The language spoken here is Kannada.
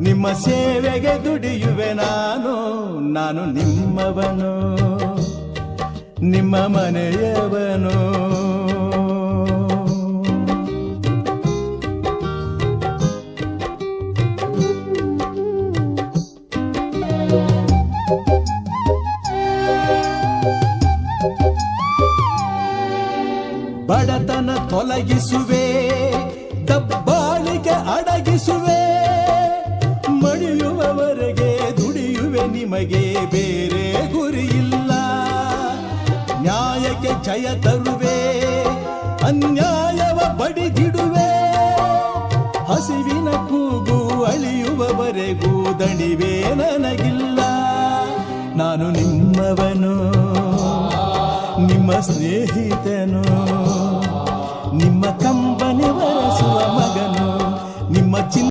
ನಿಮ್ಮ ಸೇವೆಗೆ ದುಡಿಯುವೆ ನಾನು ನಾನು ನಿಮ್ಮವನು ನಿಮ್ಮ ಮನೆಯವನು. ಬಡತನ ತೊಲಗಿಸುವೆ ದಬ್ಬಾಳಿಕೆ ಅಡಗಿಸುವೆ. ನಿಮಗೆ ಬೇರೆ ಗುರಿಯಿಲ್ಲ. ನ್ಯಾಯಕ್ಕೆ ಜಯ ತರುವೆ, ಅನ್ಯಾಯವ ಬಡಿದಿಡುವೆ. ಹಸಿವಿನ ಕೂಗು ಅಳಿಯುವವರೆಗೂ ದಣಿವೆ ನನಗಿಲ್ಲ. ನಾನು ನಿಮ್ಮವನು, ನಿಮ್ಮ ಸ್ನೇಹಿತನು, ನಿಮ್ಮ ಕಂಬನಿ